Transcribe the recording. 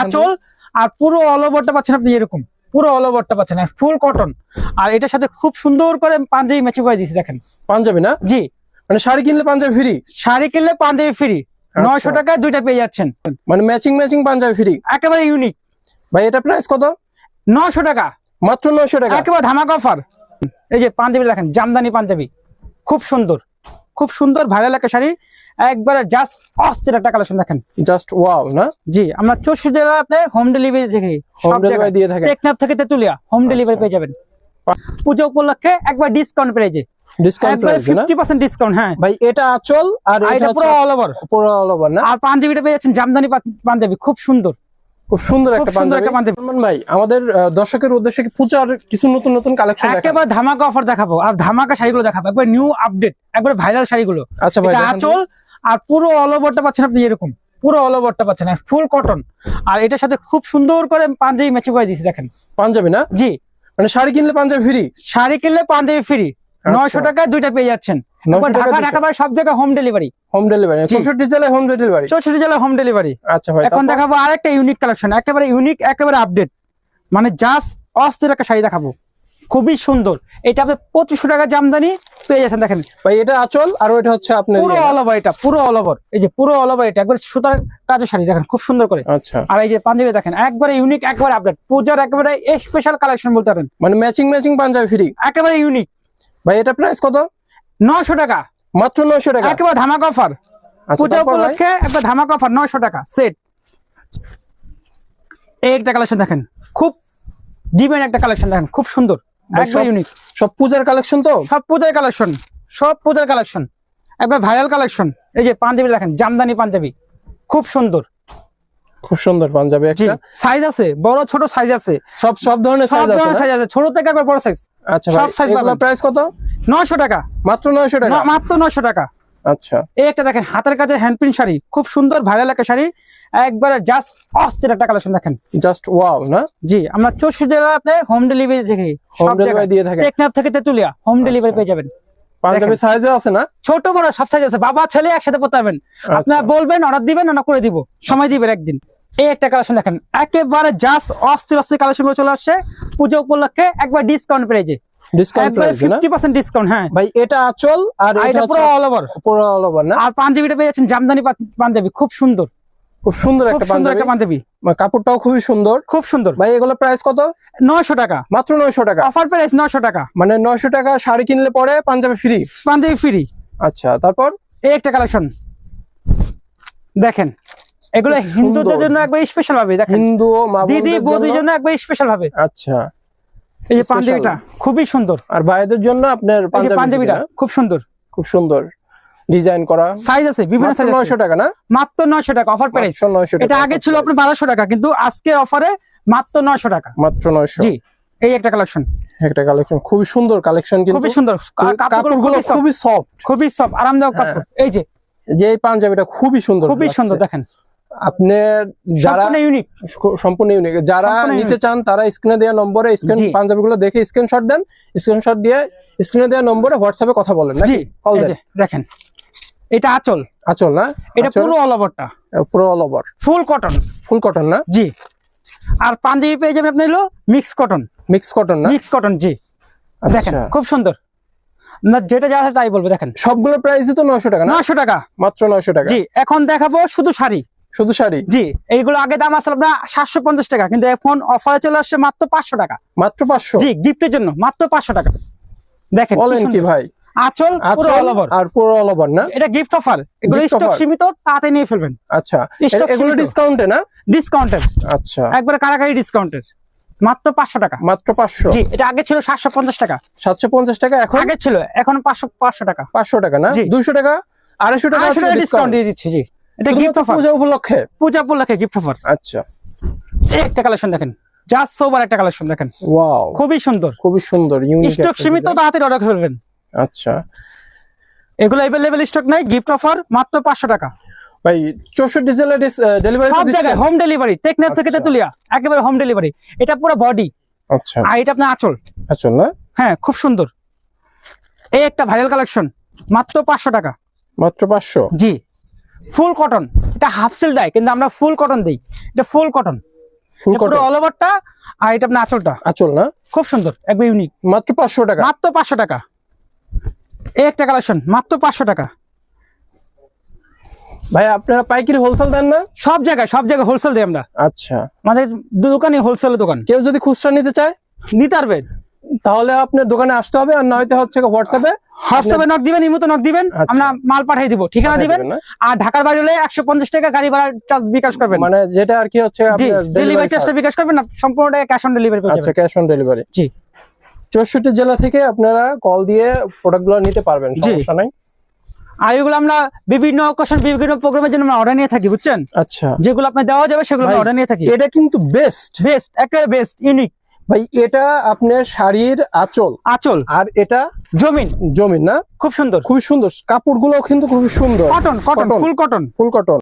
আঁচল আর পুরো অল ওভারটা পাচ্ছেন আপনি এরকম। পুরো অল ওভারটা পাচ্ছেন। ফুল কটন আর এটার সাথে খুব সুন্দর করে পাঞ্জাবি ম্যাচিং করে দিয়েছি দেখেন। পাঞ্জাবি না? জি। মানে শাড়ি কিনলে পাঞ্জাবি ফ্রি শাড়ি কিনলে পাঞ্জাবি ফ্রি নয়শো টাকায় দুইটা পেয়ে যাচ্ছেন। মানে ম্যাচিং ম্যাচিং পাঞ্জাবি ফ্রি একেবারে ইউনিক ভাই এটা প্রাইস কত? নয়শো টাকা। মাত্র নয়শো টাকা? একেবারে ধামাক অফার এই যে পাঞ্জাবি দেখেন জামদানি পাঞ্জাবি। খুব সুন্দর। খুব সুন্দর ভাইরাল একটা শাড়ি। একবারে জাস্ট অস্থির একটা কালেকশন দেখেন। জাস্ট ওয়াও না? জি আমরা চৌষট্টি জেলা আপনি হোম ডেলিভারি থেকে। হোম ডেলিভারি দিয়ে থাকে টেকনাফ থেকে তেতুলিয়া হোম ডেলিভারি। পেয়ে যাবেন। পুজো উপলক্ষে একবার ডিসকাউন্ট পেয়েছে ডিসকাউন্ট একবার ফিফটি পার্সেন্ট ডিসকাউন্ট হ্যাঁ। ভাই এটা আচল আর আর এটা এটা পুরো অল ওভার পুরো অল ওভার না? আর পাঞ্জাবিটা পেয়ে যাচ্ছেন জামদানি পাঞ্জাবি খুব সুন্দর। খুব সুন্দর একটা পাঞ্জাবি। ভাই আমাদের দর্শকের উদ্দেশ্যে পূজার কিছু নতুন নতুন কালেকশন একেবারে ধামাকা অফার দেখাবো। আর ধামাকা শাড়িগুলো দেখাবো। একবার নিউ আপডেট একবার ভাইরাল শাড়িগুলো। আচ্ছা ভাই। আঁচল আর পুরো অল ওভারটা পাচ্ছেন আপনি এরকম। পুরো অল ওভারটা পাচ্ছেন। আর ফুল কটন আর এটার সাথে খুব সুন্দর করে পাঞ্জাবি ম্যাচিং করে দিয়েছি দেখেন। পাঞ্জাবি না? জি। মানে শাড়ি কিনলে পাঞ্জাবি ফ্রি শাড়ি কিনলে পাঞ্জাবি ফ্রি নয়শো টাকায় দুইটা পেয়ে যাচ্ছেন। ঢাকা ঢাকা বাইরে সব জায়গায় হোম ডেলিভারি হোম ডেলিভারি জি। চৌষট্টি জেলায় হোম ডেলিভারি চৌষট্টি জেলায় হোম ডেলিভারি আচ্ছা ভাই এখন? দেখাবো আরেকটা ইউনিক কালেকশন একেবারে ইউনিক একেবারে আপডেট মানে জাস্ট অস্থির একটা শাড়ি দেখাবো। খুবই সুন্দর। এটা আপনি পঁচিশশো টাকা জামদানি পেয়ে যাচ্ছেন দেখেন। ভাই এটা আচল আর ওইটা হচ্ছে আপনার পুরো ইয়ে। অল ওভার এটা পুরো অল ওভার এই যে পুরো অল ওভার এটা একবার সুতার কাজের শাড়ি দেখেন খুব সুন্দর করে। আচ্ছা। আর এই যে পাঞ্জাবি দেখেন একবারে ইউনিক একবারে আপডেট পূজার একেবারে স্পেশাল কালেকশন বলতে পারেন। মানে ম্যাচিং ম্যাচিং পাঞ্জাবি ফ্রি একেবারে ইউনিক ভাই এটা প্রাইস কত? টাকা। মাত্র টাকা? একেবারে ধামাক অফার পূজা উপলক্ষে একবার ধামাক অফার টাকা সেট এই একটা কালেকশন দেখেন খুব ডিমান্ড একটা কালেকশন দেখেন খুব সুন্দর একবার সব- ইউনিক সব পূজার কালেকশন তো? সব পূজার কালেকশন সব পূজার কালেকশন একবার ভাইরাল কালেকশন এই যে পাঞ্জাবি দেখেন জামদানি পাঞ্জাবি খুব সুন্দর। খুব সুন্দর পাঞ্জাবি একটা। সাইজ আছে বড় ছোট সাইজ আছে। সব সব ধরনের সাইজ আছে? সাইজ ছোট থেকে একবার বড় সাইজ আচ্ছা সব পাবেন। প্রাইস কত? নয়শো টাকা। মাত্র নয়শো টাকা? মাত্র নয়শো টাকা। আচ্ছা। এই একটা দেখেন হাতের কাছে হ্যান্ড প্রিন্ট শাড়ি খুব সুন্দর ভাইরাল একটা শাড়ি। একবারে জাস্ট অস্থির একটা কালেকশন দেখেন। জাস্ট ওয়াও না? জি আমরা চৌষট্টি জেলা আপনি হোম ডেলিভারি হোম ডেলিভারি দিয়ে থাকে টেকনাফ থেকে তেতুলিয়া হোম ডেলিভারি আচ্ছা। পেয়ে যাবেন। পাঞ্জাবি সাইজে আছে না? ছোট বড় সব সাইজ আছে। বাবা ছেলে একসাথে পড়তে পারবেন। আপনারা আচ্ছা। বলবেন অর্ডার দিবেন না করে দিব। সময় দিবেন একদিন। এই একটা কালেকশন দেখেন। একেবারে জাস্ট অস্থির অস্থির কালেকশন চলে আসছে। পুজো উপলক্ষে একবার ডিসকাউন্ট পেয়েছে ডিসকাউন্ট প্রাইস ডিসকাউন্ট হ্যাঁ। ভাই এটা আচল আর এটা এটা পুরো অল ওভার পুরো অল ওভার না? আর পাঞ্জাবিটা পেয়ে জামদানি পাঞ্জাবি খুব সুন্দর। খুব সুন্দর একটা সুন্দর পাঞ্জাবি। পাঞ্জাবি। কাপড়টাও খুবই সুন্দর। খুব সুন্দর। ভাই এগুলো প্রাইস কত? নয়শো টাকা। মাত্র নয়শো টাকা। অফার প্রাইস নয়শো টাকা। মানে নয়শো টাকা শাড়ি কিনলে পরে পাঞ্জাবি ফ্রি পাঞ্জাবি ফ্রি আচ্ছা তারপর? এই একটা কালেকশন দেখেন এগুলো হিন্দুদের জন্য একবার স্পেশাল ভাবে দেখেন। হিন্দু দিদি বৌদির জন্য? জন্য একবার স্পেশাল ভাবে। আচ্ছা। এই যে পাঞ্জাবিটা খুবই সুন্দর। আর ভাইদের জন্য আপনার পাঞ্জাবিটা খুব সুন্দর। খুব সুন্দর ডিজাইন করা। সাইজ আছে বিভিন্ন সাইজ আছে। নয়শো টাকা না? মাত্র নয়শো টাকা অফার প্রাইস মাত্র নয়শো টাকা এটা আগে ছিল আপনার বারোশো টাকা কিন্তু আজকে অফারে মাত্র নয়শো টাকা। মাত্র নয়শো। জি এই একটা কালেকশন একটা কালেকশন খুবই সুন্দর কালেকশন কিন্তু। খুবই সুন্দর। খুবই- কাপড়গুলো খুবই soft, খুবই সফট আরামদায়ক হ্যাঁ। কাপড় এই যে। যে পাঞ্জাবিটা খুবই সুন্দর খুবই সুন্দর দেখেন। যারা ইউনিক সম্পূর্ণ ইউনিক যারা নিতে চান তারা স্ক্রিনে দেওয়া নম্বরে স্ক্রিন। পাঞ্জাবিগুলো দেখে স্ক্রিনশট দেন। স্ক্রিনশট দিয়ে স্ক্রিনে দেওয়া নম্বরে হোয়াটসঅ্যাপে কথা বলেন জি নাকি কল দেন। দেখেন। এটা আঁচল। আচল না? এটা পুরো অল ওভারটা পুরো all over full cotton full cotton না? জি। আর পাঞ্জাবি পেয়ে যাবেন আপনি হলো মিক্স কটন মিক্স কটন না? মিক্স কটন জি। দেখেন আচ্ছা। খুব সুন্দর। না যেটা যা আছে তাই বলব দেখেন। সবগুলো প্রাইস তো নয়শো টাকা না? নয়শো টাকা। মাত্র নয়শো টাকা। জি এখন দেখাবো শুধু শাড়ি। শুধু শাড়ি? জি এইগুলো আগে দাম আসলে আপনার সাতশো পঞ্চাশ টাকা কিন্তু এখন অফারে চলে আসছে মাত্র পাঁচশো টাকা। মাত্র পাঁচশো? জি গিফটের জন্য মাত্র পাঁচশো টাকা। দেখেন বলেন কি ভাই? আচল পুরো অল ওভার আর পুরো অল ওভার না? এটা গিফট অফার এগুলো Gift স্টক সীমিত তাতে নিয়ে ফেলবেন। আচ্ছা এ- এগুলো ডিসকাউন্টে না? আচ্ছা। একবারে কারাকারি ডিসকাউন্টের মাত্র পাঁচশো টাকা। মাত্র পাঁচশো? জি এটা আগে ছিল সাতশো পঞ্চাশ টাকা। সাতশো পঞ্চাশ টাকা এখন? আগে ছিল এখন পাঁচশো পাঁচশো টাকা। পাঁচশো টাকা না। দুইশো টাকা আড়াইশো টাকা ডিসকাউন্ট দিয়ে দিচ্ছি জি। এটা গিফট অফার পূজা উপলক্ষে? পূজা উপলক্ষে গিফট অফার আচ্ছা। এই একটা কালেকশন দেখেন। জাস্ট সোবার একটা কালেকশন দেখেন। ওয়াও খুবই সুন্দর। খুবই সুন্দর ইউনিক স্টক সীমিত তাড়াতাড়ি অর্ডার ফেলবেন আচ্ছা। এগুলো অ্যাভেলেবেল স্টক নাই গিফট অফার মাত্র পাঁচশো টাকা। ভাই চৌষট্টি জেলা ডেলিভারি সব জায়গায় হোম ডেলিভারি টেকনাফ থেকে আচ্ছা। তেতুলিয়া একেবারে হোম ডেলিভারি এটা পুরো বডি আচ্ছা। আর এটা আপনার আঁচল। আচ্ছা না? হ্যাঁ খুব সুন্দর। এই একটা ভাইরাল কালেকশন মাত্র পাঁচশো টাকা। মাত্র পাঁচশো? জি। Full cotton. এটা হাফ সিল দেয় কিন্তু আমরা ফুল কটন দিই। এটা full cotton. Full cotton. All ওভারটা আর এটা আপনার আঁচলটা। আচল না? খুব সুন্দর একবার ইউনিক মাত্র পাঁচশো টাকা। মাত্র পাঁচশো টাকা। এই একটা কালেকশন মাত্র পাঁচশো টাকা। ভাই আপনারা পাইকারি হোলসেল দেন না? সব জায়গায় সব জায়গায় হোলসেল দিই আমরা। আচ্ছা। আমাদের দোকানই হোলসেলের দোকান। কেউ যদি খুচরা নিতে চায়? নিতে পারবেন তাহলে আপনার দোকানে আসতে হবে আর নয়তো হচ্ছে হোয়াটসঅ্যাপে হোয়াটসঅ্যাপে নক দিবেন ইমোতে নক দিবেন আচ্ছা। আমরা মাল পাঠিয়ে দিব ঠিকানা দিবেন। আর ঢাকার বাইরে হলে একশো পঞ্চাশ টাকা গাড়ি ভাড়া চার্জ বিকাশ করবেন। মানে যেটা আর কি হচ্ছে ডেলিভারি চার্জটা বিকাশ করবেন সম্পূর্ণ ক্যাশ অন ডেলিভারি আচ্ছা ক্যাশ অন ডেলিভারি জি। চৌষট্টি জেলা থেকে আপনারা কল দিয়ে প্রোডাক্টগুলো নিতে পারবেন। সমস্যা নাই। আর এগুলো আমরা বিভিন্ন অকেশন বিভিন্ন প্রোগ্রামের জন্য আমরা অর্ডার নিয়ে থাকি বুঝছেন? আচ্ছা। যেগুলো আপনার দেওয়া যাবে সেগুলো আমরা অর্ডার নিয়ে থাকি। এটা কিন্তু বেস্ট বেস্ট একেবারে বেস্ট ইউনিক ভাই এটা আপনার শাড়ির আঁচল। আচল। আর এটা জমিন। জমিন না? খুব সুন্দর। খুবই সুন্দর। কাপড়গুলো কিন্তু খুবই সুন্দর। Cotton cotton full cotton full cotton